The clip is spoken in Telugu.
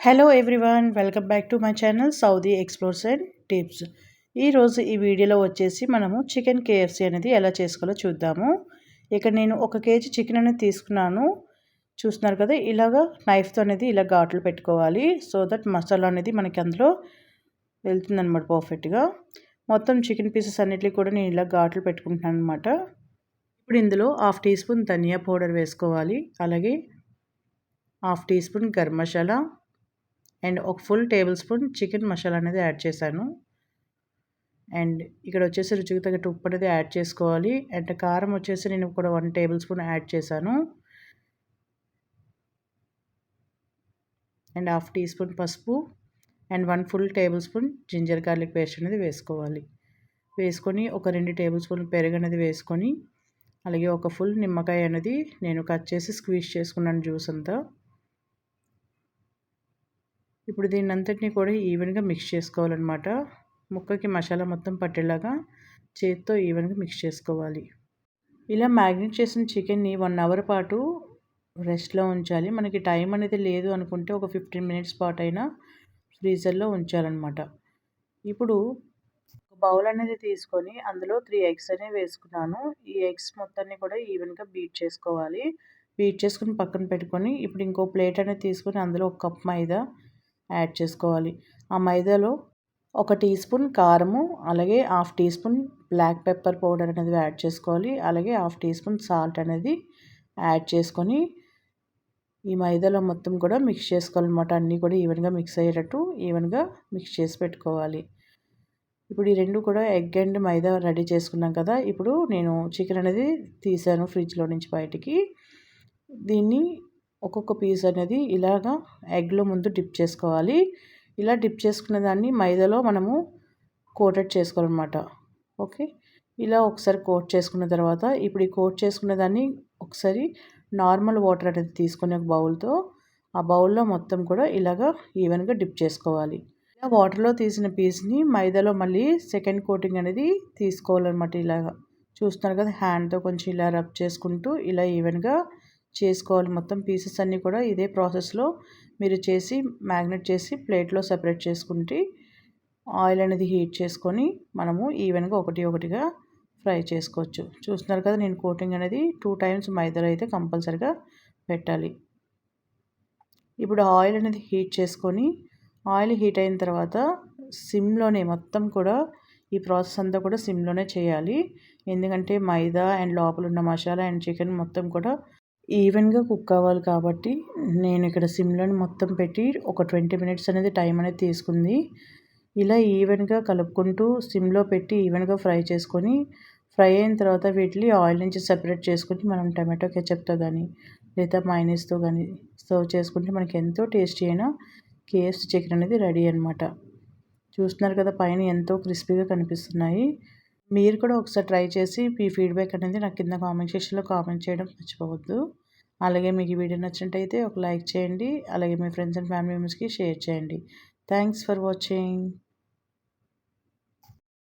Hello everyone welcome back to my channel Saudi explores and tips ఈరోజు ఈ వీడియోలో వచ్చేసి మనము చికెన్ కేఎఫ్సీ అనేది ఎలా చేసుకోవాలో చూద్దాము. ఇక్కడ నేను ఒక కేజీ చికెన్ అనేది తీసుకున్నాను. చూస్తున్నారు కదా ఇలాగా నైఫ్తో అనేది ఇలా ఘాట్లు పెట్టుకోవాలి. సో దట్ మసాలా అనేది మనకి అందులో వెళ్తుందనమాట పర్ఫెక్ట్గా మొత్తం చికెన్ పీసెస్ అన్నిటికీ కూడా నేను ఇలా ఘాట్లు పెట్టుకుంటున్నాను అనమాట ఇప్పుడు ఇందులో హాఫ్ టీ స్పూన్ ధనియా పౌడర్ వేసుకోవాలి. అలాగే half teaspoon garam masala and ఒక full tablespoon chicken masala అనేది యాడ్ చేశాను. అండ్ ఇక్కడ వచ్చేసి రుచికి తగ్గట్టు ఉప్పు అనేది యాడ్ చేసుకోవాలి. అండ్ కారం వచ్చేసి నేను కూడా వన్ టేబుల్ స్పూన్ యాడ్ చేశాను. అండ్ హాఫ్ టీ స్పూన్ పసుపు and one full tablespoon ginger garlic paste అనేది వేసుకోవాలి. వేసుకొని ఒక రెండు టేబుల్ స్పూన్ పెరుగు అనేది వేసుకొని అలాగే ఒక ఫుల్ నిమ్మకాయ అనేది నేను కట్ చేసి స్క్వీజ్ చేసుకున్నాను జ్యూస్ అంతా. ఇప్పుడు దీన్ని అంతటినీ కూడా ఈవెన్గా మిక్స్ చేసుకోవాలన్నమాట. ముక్కకి మసాలా మొత్తం పట్టేలాగా చేతితో ఈవెన్గా మిక్స్ చేసుకోవాలి. ఇలా మ్యాగ్నెట్ చేసిన చికెన్ని వన్ అవర్ పాటు రెస్ట్లో ఉంచాలి. మనకి టైం అనేది లేదు అనుకుంటే ఒక ఫిఫ్టీన్ మినిట్స్ పాటు అయినా ఫ్రీజర్లో ఉంచాలన్నమాట. ఇప్పుడు ఒక బౌల్ అనేది తీసుకొని అందులో త్రీ ఎగ్స్ అనేవి వేసుకున్నాను. ఈ ఎగ్స్ మొత్తాన్ని కూడా ఈవెన్గా బీట్ చేసుకోవాలి. బీట్ చేసుకుని పక్కన పెట్టుకొని ఇప్పుడు ఇంకో ప్లేట్ అనేది తీసుకొని అందులో ఒక కప్ మైదా యాడ్ చేసుకోవాలి. ఆ మైదాలో ఒక టీ స్పూన్ కారము అలాగే half teaspoon black pepper powder అనేది యాడ్ చేసుకోవాలి. అలాగే హాఫ్ టీ స్పూన్ సాల్ట్ అనేది యాడ్ చేసుకొని ఈ మైదాలో మొత్తం కూడా మిక్స్ చేసుకోవాలన్నమాట. అన్నీ కూడా ఈవెన్గా మిక్స్ అయ్యేటట్టు ఈవెన్గా మిక్స్ చేసి పెట్టుకోవాలి. ఇప్పుడు ఈ రెండు కూడా ఎగ్ అండ్ మైదా రెడీ చేసుకున్నాం కదా. ఇప్పుడు నేను చికెన్ అనేది తీసాను ఫ్రిడ్జ్లో నుంచి బయటికి. దీన్ని ఒక్కొక్క పీస్ అనేది ఇలాగా ఎగ్లో ముందు డిప్ చేసుకోవాలి. ఇలా డిప్ చేసుకున్న దాన్ని మైదాలో మనము కోటెడ్ చేసుకోవాలన్నమాట. ఓకే? ఇలా ఒకసారి కోట్ చేసుకున్న తర్వాత ఇప్పుడు ఈ కోట్ చేసుకున్న దాన్ని ఒకసారి నార్మల్ వాటర్ అనేది తీసుకునే ఒక బౌల్తో ఆ బౌల్లో మొత్తం కూడా ఇలాగా ఈవెన్గా డిప్ చేసుకోవాలి. ఇలా వాటర్లో తీసిన పీస్ని మైదాలో మళ్ళీ సెకండ్ కోటింగ్ అనేది తీసుకోవాలన్నమాట ఇలాగా. చూస్తున్నారు కదా హ్యాండ్తో కొంచెం ఇలా రబ్ చేసుకుంటూ ఇలా ఈవెన్గా చేసుకోవాలి. మొత్తం పీసెస్ అన్నీ కూడా ఇదే ప్రాసెస్లో మీరు చేసి మ్యాగ్నెట్ చేసి ప్లేట్లో సెపరేట్ చేసుకుంటే ఆయిల్ అనేది హీట్ చేసుకొని మనము ఈవెన్గా ఒకటి ఒకటిగా ఫ్రై చేసుకోవచ్చు. చూస్తున్నారు కదా నేను కోటింగ్ అనేది టూ టైమ్స్ మైదాలో అయితే కంపల్సరిగా పెట్టాలి. ఇప్పుడు ఆయిల్ అనేది హీట్ చేసుకొని ఆయిల్ హీట్ అయిన తర్వాత సిమ్లోనే మొత్తం కూడా ఈ ప్రాసెస్ అంతా కూడా సిమ్లోనే చేయాలి. ఎందుకంటే మైదా అండ్ లోపల ఉన్న మసాలా అండ్ చికెన్ మొత్తం కూడా ఈవెన్గా కుక్ అవ్వాలి కాబట్టి నేను ఇక్కడ సిమ్లను మొత్తం పెట్టి ఒక ట్వంటీ మినిట్స్ అనేది టైం అనేది తీసుకుంది. ఇలా ఈవెన్గా కలుపుకుంటూ సిమ్లో పెట్టి ఈవెన్గా ఫ్రై చేసుకొని ఫ్రై అయిన తర్వాత వీటిని ఆయిల్ నుంచి సెపరేట్ చేసుకుని మనం టమాటో కెచప్తో కానీ లేదా మైనీస్తో కానీ సర్వ్ చేసుకుంటే మనకి ఎంతో టేస్టీ అయిన కేఎఫ్సీ చికెన్ అనేది రెడీ అనమాట చూస్తున్నారు కదా పైన ఎంతో క్రిస్పీగా కనిపిస్తున్నాయి. మీరు కూడా ఒకసారి ట్రై చేసి మీ ఫీడ్బ్యాక్ అనేది నాకు కింద కామెంట్ సెక్షన్లో కామెంట్ చేయడం మర్చిపోవద్దు. అలాగే మీకు ఈ వీడియో నచ్చినట్టయితే ఒక లైక్ చేయండి. అలాగే మీ ఫ్రెండ్స్ అండ్ ఫ్యామిలీ మెంబర్స్కి షేర్ చేయండి. Thanks for watching.